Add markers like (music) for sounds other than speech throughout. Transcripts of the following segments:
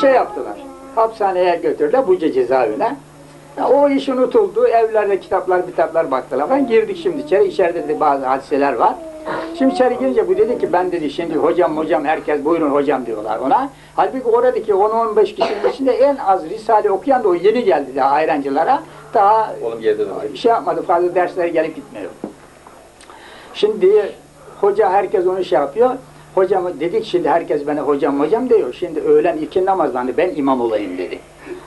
şey yaptılar. Hapishaneye götürdüler Buca cezaevine. Ya o iş unutuldu. Evlerde kitaplar, kitaplar baktılar. Ben girdik şimdi içeri. İçeride de bazı hadiseler var. Şimdi içeri girince bu dedi ki ben dedi şimdi hocam hocam herkes buyurun hocam diyorlar ona. Halbuki oradaki 10-15 kişinin içinde en az Risale okuyan da o yeni geldi daha ayrancılara. Daha Oğlum şey yapmadı fazla derslere gelip gitmiyor. Şimdi hoca herkes onu şey yapıyor. Hocam dedik şimdi herkes bana hocam hocam diyor. Şimdi öğlen iki namazlarını ben imam olayım dedi.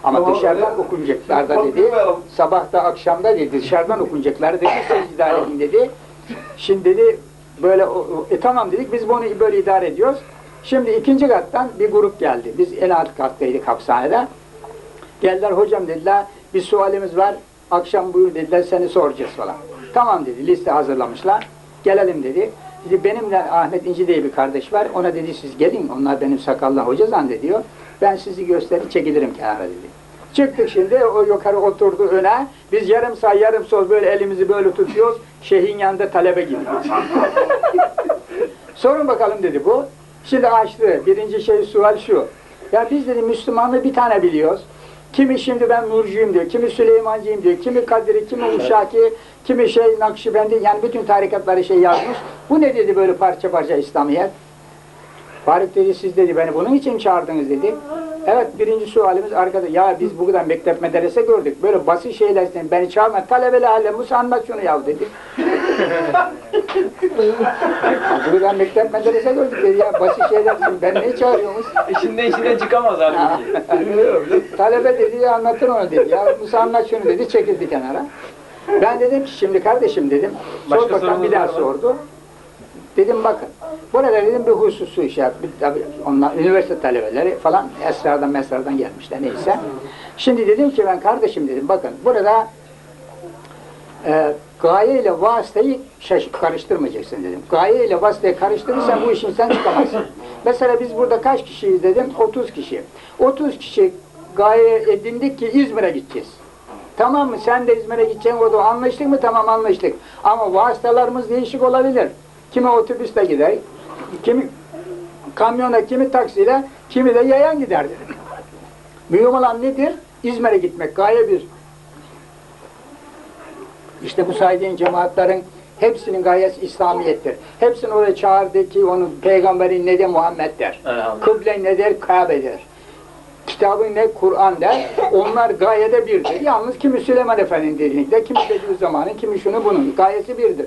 Ama Tamam, dışarıdan evet. okunacaklar da dedi. Korkmayalım. Sabahta akşamda dedi (laughs) dışarıdan okunacaklar dedi. Siz idare edin dedi. Şimdi dedi böyle e tamam dedik biz bunu böyle idare ediyoruz. Şimdi ikinci kattan bir grup geldi. Biz en alt kattaydık hapishanede. Geldiler hocam dediler bir sualimiz var. Akşam buyur dediler seni soracağız falan. Tamam dedi liste hazırlamışlar. Gelelim dedi. Dedi benimle Ahmet İnci diye bir kardeş var. Ona dedi siz gelin. Onlar benim sakallı hoca zannediyor. Ben sizi gösterip çekilirim kenara dedi. Çıktık şimdi o yukarı oturdu öne. Biz yarım sağ yarım sol böyle elimizi böyle tutuyoruz. Şeyhin yanında talebe gibi. (laughs) Sorun bakalım dedi bu. Şimdi açtı. Birinci şey sual şu. Ya biz dedi Müslümanlığı bir tane biliyoruz. Kimi şimdi ben Nurcuyum diyor, kimi Süleymancıyım diyor, kimi Kadiri, kimi Uşaki, kimi şey Nakşibendi, yani bütün tarikatları şey yazmış. Bu ne dedi böyle parça parça İslamiyet? Faruk dedi siz dedi beni bunun için çağırdınız dedi. Evet birinci sualimiz arkada ya biz bu kadar mektep medrese gördük. Böyle basit şeyler beni çağırma talebeli halle Musa anlat şunu yav dedi. (laughs) bu kadar mektep medrese gördük ya basit şeyler sen ben niye çağırıyorsunuz? İşinden içinden çıkamaz halbuki. Talebe dedi ya anlatın onu dedi ya Musa anlat şunu dedi çekildi kenara. Ben dedim ki şimdi kardeşim dedim. Başka Sor bakalım bir daha sordu. Dedim bakın. Burada dedim bir hususu şey yap. Tabii onlar üniversite talebeleri falan esrardan mesrardan gelmişler neyse. Şimdi dedim ki ben kardeşim dedim bakın burada e, gaye ile vasıtayı karıştırmayacaksın dedim. Gaye ile vasıtayı karıştırırsan bu işin sen çıkamazsın. (laughs) Mesela biz burada kaç kişiyiz dedim? 30 kişi. 30 kişi gaye edindik ki İzmir'e gideceğiz. Tamam mı? Sen de İzmir'e gideceksin o da anlaştık mı? Tamam anlaştık. Ama vasıtalarımız değişik olabilir. Kimi otobüste gider, kimi kamyona, kimi taksiyle, kimi de yayan gider dedim. Mühim olan nedir? İzmir'e gitmek. Gaye bir. İşte bu saydığın cemaatlerin hepsinin gayesi İslamiyettir. Hepsini oraya çağırdı ki onun peygamberi ne de Muhammed der. Kıble ne der? Kabe der. Kitabın ne? Kur'an der. Onlar gayede birdir. Yalnız kimi Süleyman Efendi'nin dediğinde, kimi Bediüzzaman'ın, kimi şunu bunun. Gayesi birdir.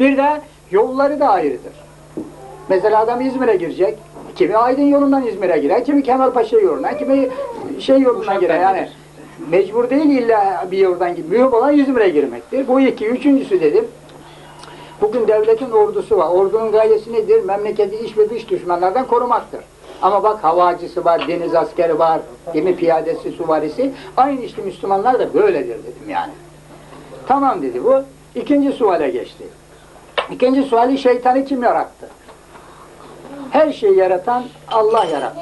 Bir de yolları da ayrıdır. Mesela adam İzmir'e girecek. Kimi Aydın yolundan İzmir'e girer, kimi Kemalpaşa yolundan, kimi şey yolundan girer. Yani. Mecbur değil illa bir yoldan gitmiyor. Mühim olan İzmir'e girmektir. Bu iki. Üçüncüsü dedim. Bugün devletin ordusu var. Ordunun gayesi nedir? Memleketi iç ve dış düşmanlardan korumaktır. Ama bak havacısı var, deniz askeri var, gemi piyadesi, suvarisi. Aynı işte Müslümanlar da böyledir dedim yani. Tamam dedi bu. İkinci suale geçti. İkinci suali şeytanı kim yarattı? Her şeyi yaratan Allah yarattı.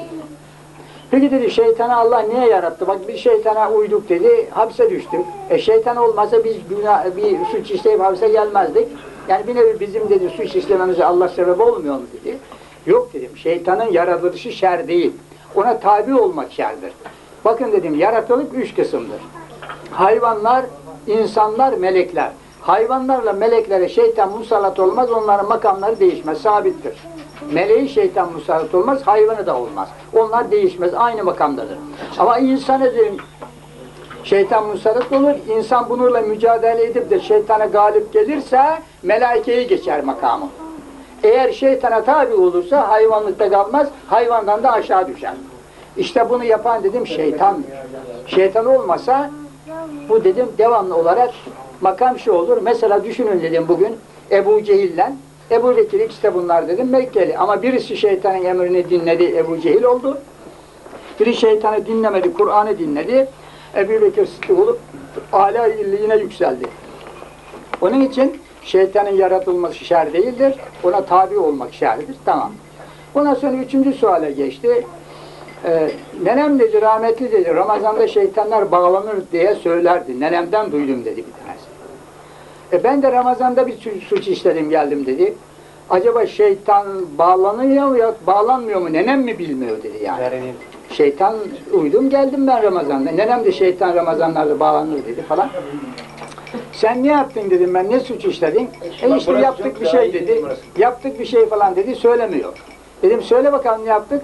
Peki dedi şeytanı Allah niye yarattı? Bak bir şeytana uyduk dedi, hapse düştük. E şeytan olmasa biz günah, bir suç işleyip hapse gelmezdik. Yani bir nevi bizim dedi suç işlememize Allah sebep olmuyor mu dedi. Yok dedim şeytanın yaratılışı şer değil. Ona tabi olmak şerdir. Bakın dedim yaratılık üç kısımdır. Hayvanlar, insanlar, melekler. Hayvanlarla meleklere şeytan musallat olmaz, onların makamları değişmez, sabittir. Meleği şeytan musallat olmaz, hayvanı da olmaz. Onlar değişmez, aynı makamdadır. Ama insan dedim, şeytan musallat olur, insan bununla mücadele edip de şeytana galip gelirse, melaikeyi geçer makamı. Eğer şeytana tabi olursa hayvanlıkta kalmaz, hayvandan da aşağı düşer. İşte bunu yapan dedim şeytandır. Şeytan olmasa bu dedim devamlı olarak makam şu olur. Mesela düşünün dedim bugün Ebu Cehil'le Ebu Bekir ikisi de bunlar dedim Mekkeli. Ama birisi şeytanın emrini dinledi Ebu Cehil oldu. Biri şeytanı dinlemedi, Kur'an'ı dinledi. Ebu Bekir Sıddık olup âlâ illiğine yükseldi. Onun için şeytanın yaratılması şer değildir. Ona tabi olmak şerdir. Tamam. Ondan sonra üçüncü suale geçti. Ee, nenem dedi, rahmetli dedi, Ramazan'da şeytanlar bağlanır diye söylerdi. Nenemden duydum dedi bir tanesi. E ben de Ramazan'da bir suç, suç işledim geldim dedi. Acaba şeytan bağlanıyor mu ya bağlanmıyor mu? Nenem mi bilmiyor dedi yani. Şeytan uydum geldim ben Ramazan'da. Nenem de şeytan Ramazanlarda bağlanır dedi falan. Sen ne yaptın dedim ben ne suç işledin? E işte burası yaptık bir şey dedi. Yaptık bir şey falan dedi söylemiyor. Dedim söyle bakalım ne yaptık?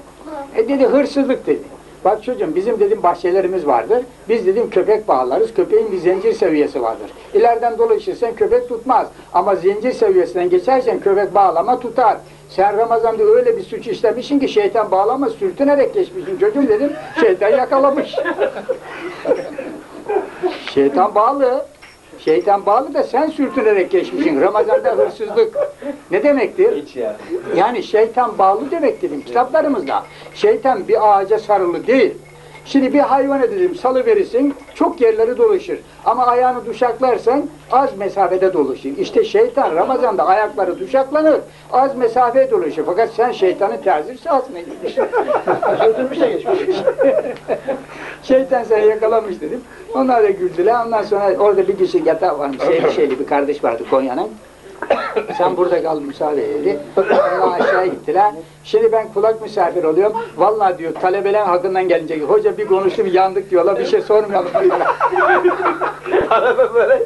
E dedi hırsızlık dedi. Bak çocuğum bizim dedim bahçelerimiz vardır. Biz dedim köpek bağlarız. Köpeğin bir zincir seviyesi vardır. İleriden dolaşırsan köpek tutmaz. Ama zincir seviyesinden geçersen köpek bağlama tutar. Sen Ramazan'da öyle bir suç işlemişsin ki şeytan bağlama sürtünerek geçmişsin çocuğum dedim. Şeytan yakalamış. (laughs) şeytan bağlı. Şeytan bağlı da sen sürtünerek geçmişsin. Ramazan'da hırsızlık. Ne demektir? Hiç ya. Yani şeytan bağlı demek dedim kitaplarımızda. Şeytan bir ağaca sarılı değil. Şimdi bir hayvan dedim salı verirsin çok yerleri dolaşır. Ama ayağını duşaklarsan az mesafede dolaşır. İşte şeytan Ramazan'da ayakları duşaklanır. Az mesafeye dolaşır. Fakat sen şeytanın terzir sahasına gitmişsin. (laughs) Öldürmüş de geçmiş. (laughs) şeytan seni yakalamış dedim. Onlar da güldüler. Ondan sonra orada bir kişi yatağı varmış. Şeyli (laughs) şeyli bir kardeş vardı Konya'nın. Sen burada kal müsaade dedi. Onlar aşağı gittiler. Şimdi ben kulak misafir oluyorum. Vallahi diyor talebelerin hakkından gelecek. Hoca bir konuştu bir yandık diyorlar. Bir şey sormayalım diyorlar. (laughs) Arada böyle